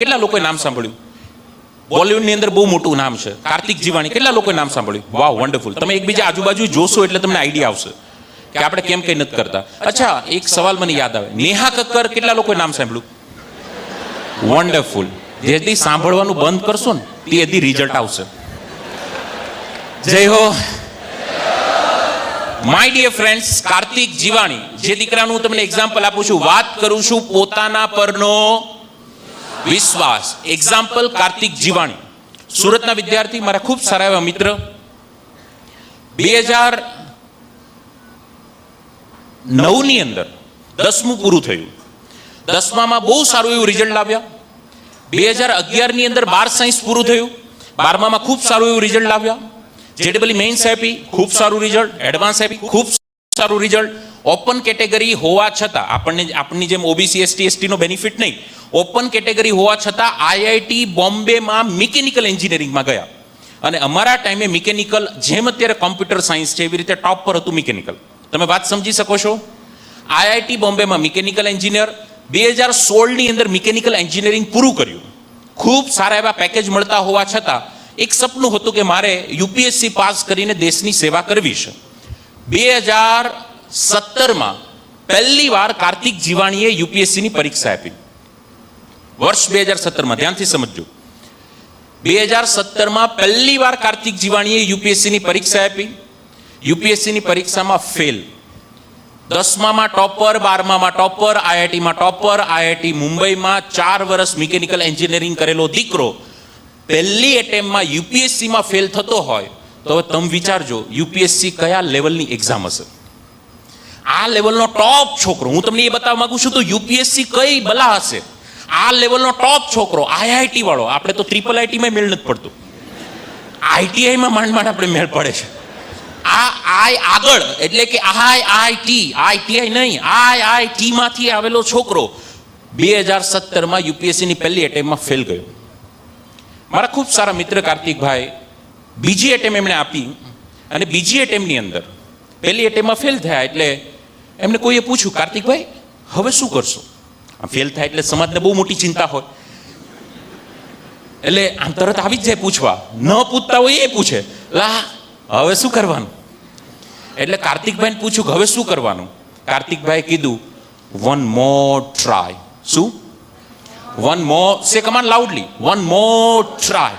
કેટલા લોકોએ નામ સાંભળ્યું? બોલિવૂડની અંદર બહુ મોટું નામ છે. કાર્તિક જીવાણી, કેટલા લોકોએ નામ સાંભળ્યું? વાહ વન્ડરફુલ તમે એકબીજા આજુબાજુ જોશો એટલે તમને આઈડિયા આવશે કે આપણે કેમ કઈ નથી કરતા. અચ્છા, એક સવાલ મને યાદ આવે. નેહા કક્કર કેટલા લોકોએ નામ સાંભળ્યું? વન્ડરફુલ જેથી સાંભળવાનું બંધ કરશો ને તેથી રિઝલ્ટ આવશે. જય હો. My dear friends Kartik Jivani, જે દીકરાનું હું તમને એક્ઝામ્પલ આપું છું, વાત કરું છું પોતાના પરનો વિશ્વાસ એક્ઝામ્પલ કાર્તિક જીવાણી. સુરતના વિદ્યાર્થી, મારા ખૂબ સારા એવા મિત્ર. બે હજાર નવની અંદર દસમું પૂરું થયું. દસમામાં બહુ સારું એવું રિઝલ્ટ લાવ્યા. બે હજાર અગિયારની અંદર બાર સાયન્સ પૂરું થયું. બારમામાં ખૂબ સારું એવું રિઝલ્ટ લાવ્યા. જેડબલી મેઇન્સ આપી ખૂબ સારું રિઝલ્ટ એડવાન્સ આપી ખૂબ સારું રિઝલ્ટ ઓપન કેટેગરી હોવા છતાં આપણને આપણની જેમ ઓબીસી એસટી એસટીનો બેનિફિટ નહીં. ઓપન કેટેગરી હોવા છતાં આઈઆઈટી બોમ્બેમાં મિકેનિકલ એન્જિનિયરિંગમાં ગયા. અને અમારા ટાઈમે મિકેનિકલ જેમ અત્યારે કોમ્પ્યુટર સાયન્સ છે એવી રીતે ટોપ પર હતું મિકેનિકલ. તમે વાત સમજી શકો છો? આઈઆઈટી બોમ્બેમાં મિકેનિકલ એન્જિનિયર બે હજાર સોળની અંદર મિકેનિકલ એન્જિનિયરિંગ પૂરું કર્યું. ખૂબ સારા એવા પેકેજ મળતા હોવા છતાં એક સપનું હતું કે મારે યુપીએસસી પાસ કરીને દેશની સેવા કરવી છે. બે હજાર સત્તરમાં પહેલી વાર કાર્તિક જીવાણીએ યુપીએસસીની પરીક્ષા આપી. વર્ષ બે હજાર સત્તરમાં, ધ્યાનથી સમજજો. બે હજાર સત્તરમાં પહેલી વાર કાર્તિક જીવાણીએ યુપીએસસીની પરીક્ષા આપી. યુપીએસસીની પરીક્ષામાં ફેલ દસમામાં ટોપર બારમામાં ટોપર આઈઆઈટીમાં ટોપર આઈઆઈટી મુંબઈમાં ચાર વર્ષ મિકેનિકલ એન્જિનિયરિંગ કરેલો દીકરો. પહેલી એટેમ્પમાં યુપીએસસીમાં ફેલ થતો હોય, તો હવે તમે વિચારજો, યુપીએસસી કયા લેવલની એક્ઝામ હશે? આ લેવલનો ટોપ છોકરો. હું તમને એ બતાવવા માંગુ છું, તો યુપીએસસી કઈ બલા હશે? આ લેવલનો ટોપ છોકરો, આઈઆઈટી વાળો. આપણે તો ટ્રિપલ આઈટીમાં મેળ નથી પડતું. આઈટીઆઈમાં માંડ માંડ આપણે મેળ પડે છે. આ આઈ આગળ, એટલે કે આઈ આઈટી આઈટીઆઈ નહીં, આઈ આઈટી માંથી આવેલો છોકરો બે હજાર સત્તરમાં યુપીએસસીની પહેલી એટેમ્પમાં ફેલ ગયો. મારા ખૂબ સારા મિત્ર કાર્તિકભાઈ, બીજી એટેમ એમણે આપી, અને બીજી એટેમની અંદર પહેલી એટેમમાં ફેલ થયા, એટલે એમને કોઈએ પૂછ્યું, કાર્તિકભાઈ, હવે શું કરશો? ફેલ થાય એટલે સમાજને બહુ મોટી ચિંતા હોય. એટલે આમ તરત આવી જ જાય પૂછવા. ન પૂછતા હોય એ પૂછે. લા, હવે શું કરવાનું? એટલે કાર્તિકભાઈને પૂછ્યું હવે શું કરવાનું? કાર્તિકભાઈ કીધું વન મોર ટ્રાય શું? One more say come on loudly one more try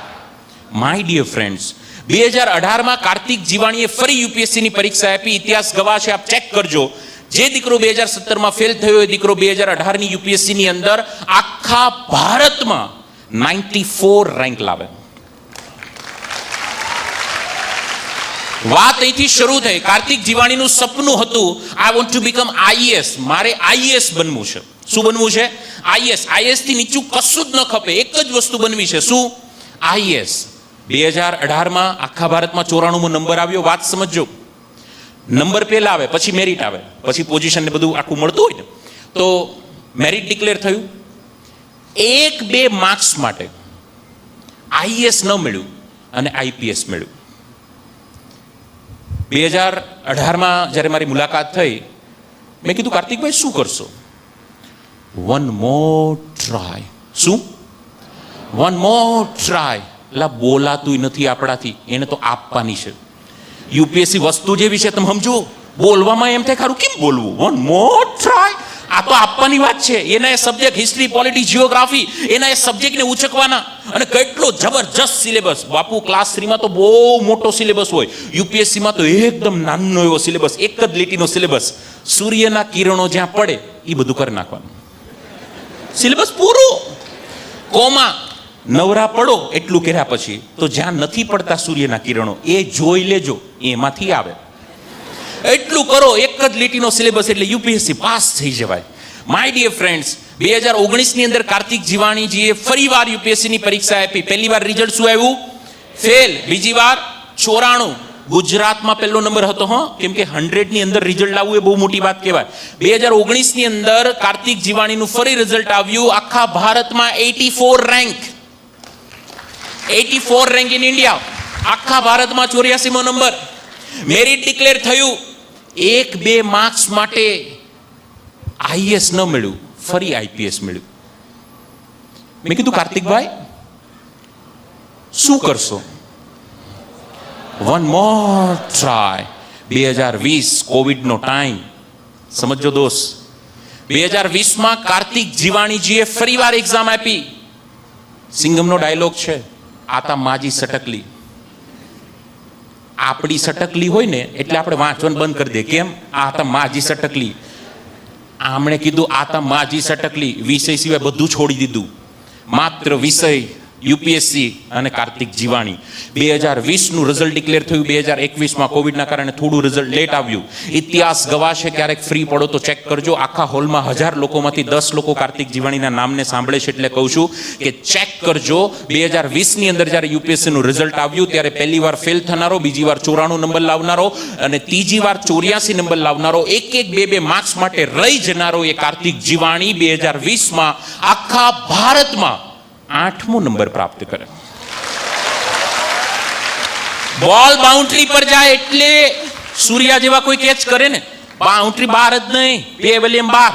my dear friends બે હજાર અઢારમાં કાર્તિક જીવાણીએ ફરી યુપીએસસીની પરીક્ષા આપી. ઇતિહાસ ગવા છે આપ ચેક કરજો. જે દીકરો બે હજાર સત્તરમાં ફેલ થયો એ દીકરો બે હજાર અઢારની યુપીએસસીની અંદર આખા ભારતમાં નાઇન્ટી ફોર રેન્ક લાવે. વાત અહીંથી શરૂ થઈ. કાર્તિક જીવાણીનું સપનું હતું I want to become IAS મારે આઈએસ બનવું છે. શું બનવું છે? આઈએસ આઈએસથી નીચું કશું જ ન ખપે. એક જ વસ્તુ બનવી છે. શું? આઈએસ બે હજાર અઢારમાં આખા ભારતમાં ચોરાણુંમો નંબર આવ્યો. વાત સમજજો. નંબર પહેલા આવે, પછી મેરિટ આવે, પછી પોઝિશન ને બધું આખું મળતું હોય ને, તો મેરિટ ડિક્લેર થયું. એક બે માર્ક્સ માટે આઈએસ ન મળ્યું અને આઈપીએસ મળ્યું. બે હજાર અઢારમાં જ્યારે મારી મુલાકાત થઈ, મેં કીધું, કાર્તિકભાઈ, શું કરશો? વન મોર ટ્રાય શું? વન મોર ટ્રાય એટલે બોલાતું નથી આપણાથી, એને તો આપવાની છે. યુપીએસસી વસ્તુ જેવી છે તમે સમજો, બોલવામાં એમ થાય ખરું કેમ બોલવું? વન મોર ટ્રાય આ તો આપવાની વાત છે. એના એ સબ્જેક્ટ હિસ્ટ્રી પોલિટી જિયોગ્રાફી એના એ સબ્જેક્ટને ઉચકવાના. અને કેટલો જબરજસ્ત સિલેબસ બાપુ ક્લાસ થ્રીમાં તો બહુ મોટો સિલેબસ હોય. યુપીએસસીમાં તો એકદમ નાનો એવો સિલેબસ એક જ લીટીનો સિલેબસ સૂર્યના કિરણો જ્યાં પડે એ બધું કરી નાખવાનું. સિલેબસ પૂરું. કોમા, નવરા પડો, એટલું કર્યા પછી તો જ્યાં નથી પડતા સૂર્યના કિરણો, એ જોઈ લેજો. એમાંથી આવે. એટલું કરો, એક જ લીટીનો સિલેબસ એટલે યુપીએસસી પાસ થઈ જવાય. માય ડિયર ફ્રેન્ડ્સ બે હજાર ઓગણીસની અંદર કાર્તિક જીવાણીજીએ ફરી વાર યુપીએસસીની પરીક્ષા આપી. પહેલી વાર રિઝલ્ટ શું આવ્યું? ફેલ બીજી વાર ચોરાણું. ગુજરાતમાં પહેલો નંબર હતો, હો. કેમ કે હંડ્રેડની અંદર રિઝલ્ટ આવવું એ બહુ મોટી વાત કહેવાય. બે હજાર ઓગણીસની અંદર કાર્તિક જીવાણીનું ફરી રિઝલ્ટ આવ્યું. આખા ભારતમાં eighty four rank eighty four rank in India આખા ભારતમાં ચોર્યાસીમો નંબર. મેરિટ ડિક્લેર થયું, એક બે માર્ક્સ માટે આઈએસ ન મળ્યું, ફરી આઈપીએસ મળ્યું. મેં કીધું કાર્તિકભાઈ શું કરશો? વન મોર ટ્રાય બે હજાર વીસ કોવિડનો ટાઈમ સમજો દોસ્ત. બે હજાર વીસમાં કાર્તિક જીવાણીજીએ ફરીવાર એક્ઝામ આપી. સિંગમનો ડાયલોગ છે. આતા માજી સટકલી. આપણી સટકલી હોય ને, એટલે આપણે વાંચવાનું બંધ કરી દે. કેમ? આ તો માજી સટકલી. આમણે કીધું આ તો માજી સટકલી. વિષય સિવાય બધું છોડી દીધું. માત્ર વિષય યુપીએસસી અને કાર્તિક જીવાણી. બે હજાર વીસનું રિઝલ્ટ ડિક્લેર થયું. બે હજાર એકવીસમાં કોવિડના કારણે થોડું રિઝલ્ટ લેટ આવ્યું. ઇતિહાસ ગવાશે ક્યારેક ફ્રી પડો તો ચેક કરજો. આખા હોલમાં હજાર લોકોમાંથી દસ લોકો કાર્તિક જીવાણીના નામને સાંભળે છે એટલે કહું છું કે ચેક કરજો. બે હજાર વીસની અંદર જ્યારે યુપીએસસીનું રિઝલ્ટ આવ્યું ત્યારે પહેલી વાર ફેલ થનારો, બીજી વાર ચોરાણું નંબર લાવનારો અને ત્રીજી વાર ચોર્યાસી નંબર લાવનારો, એક એક બે બે માર્ક્સ માટે રહી જનારો એ કાર્તિક જીવાણી બે હજાર વીસમાં આખા ભારતમાં આઠમો નંબર પ્રાપ્ત કરે. બોલ બાઉન્ડ્રી પર જાય એટલે સૂર્યા જેવા કોઈ કેચ કરે ને બાઉન્ડ્રી બાર જ નહીં, બે વોલ્યુમ બાર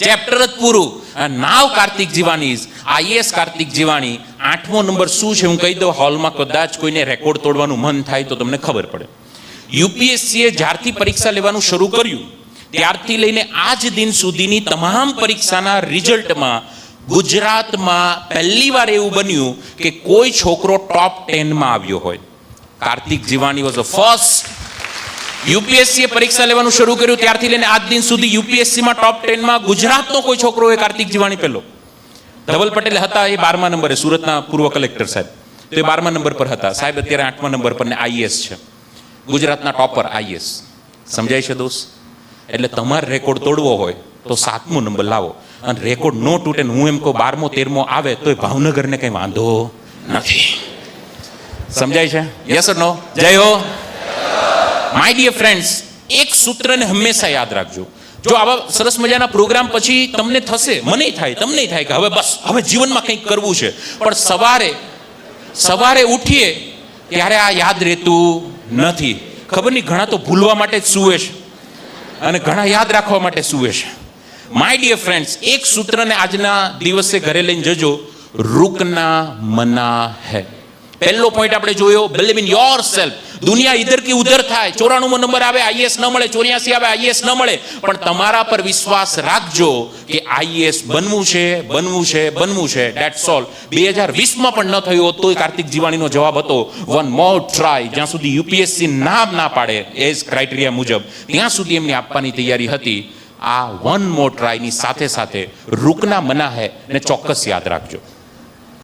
ચેપ્ટર જ પૂરું. Now Kartik Jivani IAS Kartik Jivani. આઠમો નંબર શું છે હું કહી દઉં, હોલમાં કદાચ કોઈને રેકોર્ડ તોડવાનું મન થાય તો તમને ખબર પડે. યુપીએસસીએ જ્યારથી પરીક્ષા લેવાનું શરૂ કર્યું, ત્યારથી લઈને આજ દિન સુધીની તમામ પરીક્ષાના રિઝલ્ટમાં ગુજરાતમાં પહેલી વાર એવું બન્યું કે કોઈ છોકરો ટોપ ટેનમાં આવ્યો હોય. Kartik Jivani was a first યુપીએસસીએ પરીક્ષા લેવાનું શરૂ કર્યું, ત્યારથી લઈને આજ દિન સુધી યુપીએસસીમાં ટોપ ટેનમાં ગુજરાતનો કોઈ છોકરો હોય કાર્તિક જીવાણી પહેલો. ધવલ પટેલ હતા, એ બારમા નંબરે, સુરતના પૂર્વ કલેક્ટર સાહેબ. તો એ બારમા નંબર પર હતા. સાહેબ, અત્યારે આઠમા નંબર પર ને આઈએસ છે. ગુજરાતના ટોપર આઈએસ. સમજાય છે દોસ્ત? એટલે તમારે રેકોર્ડ તોડવો હોય તો સાતમો નંબર લાવો. અને રેકોર્ડ નો તૂટે હું એમ કહું, બારમો, તેરમો આવે, તોય ભાવનગરને કંઈ વાંધો નથી. સમજાય છે? યસ નો જય હો. માય ડિયર ફ્રેન્ડ્સ એક સૂત્રને હંમેશા યાદ રાખજો. જો આવા સરસ મજાના પ્રોગ્રામ પછી તમને થશે, મને થાય, તમને થાય કે હવે બસ, હવે જીવનમાં કંઈક કરવું છે. પણ સવારે સવારે ઉઠીએ, ત્યારે આ યાદ રહેતું નથી. ખબર નહીં, ઘણા તો ભૂલવા માટે જ સુવે છે. અને ઘણા યાદ રાખવા માટે સુવે છે. માય ડિયર ફ્રેન્ડ્સ એક સૂત્રને આજના દિવસે ઘરે લઈને જજો રૂકના મના હે પહેલો પોઈન્ટ આપણે જોયો બિલીવ ઇન યોર સેલ્ફ દુનિયા ઇધર કે ઉધર થાય ચોરાણું નંબર આવે આઈએસ ન મળે ચોર્યાસી આવે આઈએસ ન મળે પણ તમારા પર વિશ્વાસ રાખજો કે આઈએસ બનવું છે બનવું છે બનવું છે ડેટ્સ ઓલ બે હજાર વીસમાં પણ ન થયું તોય કાર્તિક જીવાણીનો જવાબ હતો વન મોર ટ્રાય જ્યાં સુધી યુપીએસસી નામ ના પાડે એઝ ક્રાઇટેરિયા મુજબ ત્યાં સુધી એમની આપવાની તૈયારી હતી આ વન મોર ટ્રાયની સાથે સાથે રૂકના મના હે ને ચોક્કસ યાદ રાખજો.